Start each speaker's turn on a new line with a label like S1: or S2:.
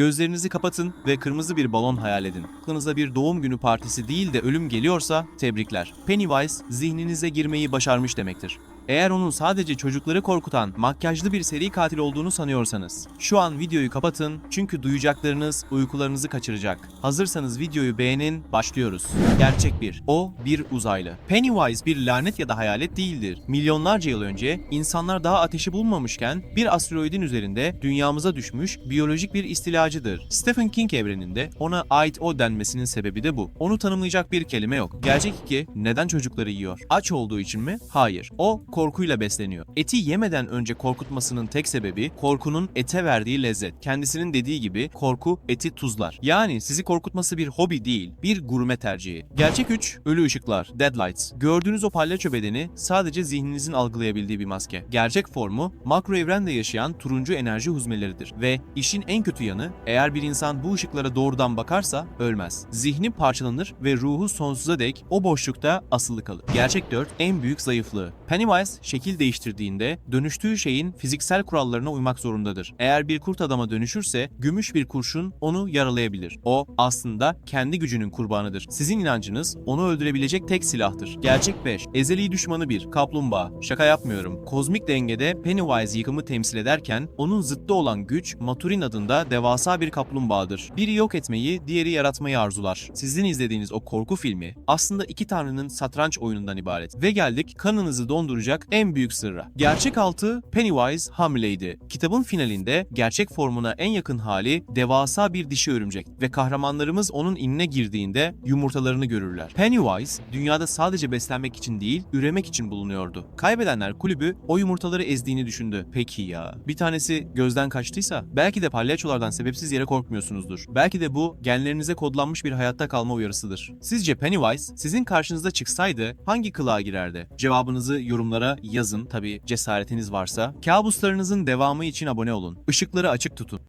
S1: Gözlerinizi kapatın ve kırmızı bir balon hayal edin. Aklınıza bir doğum günü partisi değil de ölüm geliyorsa tebrikler. Pennywise zihninize girmeyi başarmış demektir. Eğer onun sadece çocukları korkutan makyajlı bir seri katil olduğunu sanıyorsanız, şu an videoyu kapatın çünkü duyacaklarınız uykularınızı kaçıracak. Hazırsanız videoyu beğenin, başlıyoruz. Gerçek bir, o bir uzaylı. Pennywise bir lanet ya da hayalet değildir. Milyonlarca yıl önce insanlar daha ateşi bulmamışken bir asteroidin üzerinde dünyamıza düşmüş biyolojik bir istilacıdır. Stephen King evreninde ona ait o denmesinin sebebi de bu. Onu tanımlayacak bir kelime yok. Gerçek iki, neden çocukları yiyor? Aç olduğu için mi? Hayır. O korkuyla besleniyor. Eti yemeden önce korkutmasının tek sebebi korkunun ete verdiği lezzet. Kendisinin dediği gibi korku eti tuzlar. Yani sizi korkutması bir hobi değil, bir gurme tercihi. Gerçek 3, ölü ışıklar, deadlights. Gördüğünüz o palyaço bedeni sadece zihninizin algılayabildiği bir maske. Gerçek formu makro evrende yaşayan turuncu enerji huzmeleridir. Ve işin en kötü yanı eğer bir insan bu ışıklara doğrudan bakarsa ölmez. Zihni parçalanır ve ruhu sonsuza dek o boşlukta asılı kalır. Gerçek 4 en büyük zayıflığı. Pennywise şekil değiştirdiğinde dönüştüğü şeyin fiziksel kurallarına uymak zorundadır. Eğer bir kurt adama dönüşürse gümüş bir kurşun onu yaralayabilir. O aslında kendi gücünün kurbanıdır. Sizin inancınız onu öldürebilecek tek silahtır. Gerçek 5. Ezeli düşmanı bir kaplumbağa. Şaka yapmıyorum. Kozmik dengede Pennywise yıkımı temsil ederken onun zıttı olan güç Maturin adında devasa bir kaplumbağadır. Biri yok etmeyi, diğeri yaratmayı arzular. Sizin izlediğiniz o korku filmi aslında iki tanrının satranç oyunundan ibaret. Ve geldik kanınızı donduracak en büyük sırra. Gerçek altı Pennywise hamileydi. Kitabın finalinde gerçek formuna en yakın hali devasa bir dişi örümcek ve kahramanlarımız onun inine girdiğinde yumurtalarını görürler. Pennywise dünyada sadece beslenmek için değil, üremek için bulunuyordu. Kaybedenler kulübü o yumurtaları ezdiğini düşündü. Peki ya. Bir tanesi gözden kaçtıysa belki de palyaçolardan sebepsiz yere korkmuyorsunuzdur. Belki de bu genlerinize kodlanmış bir hayatta kalma uyarısıdır. Sizce Pennywise sizin karşınıza çıksaydı hangi kılığa girerdi? Cevabınızı yorumlara yazın tabi cesaretiniz varsa. Kabuslarınızın devamı için abone olun. Işıkları açık tutun.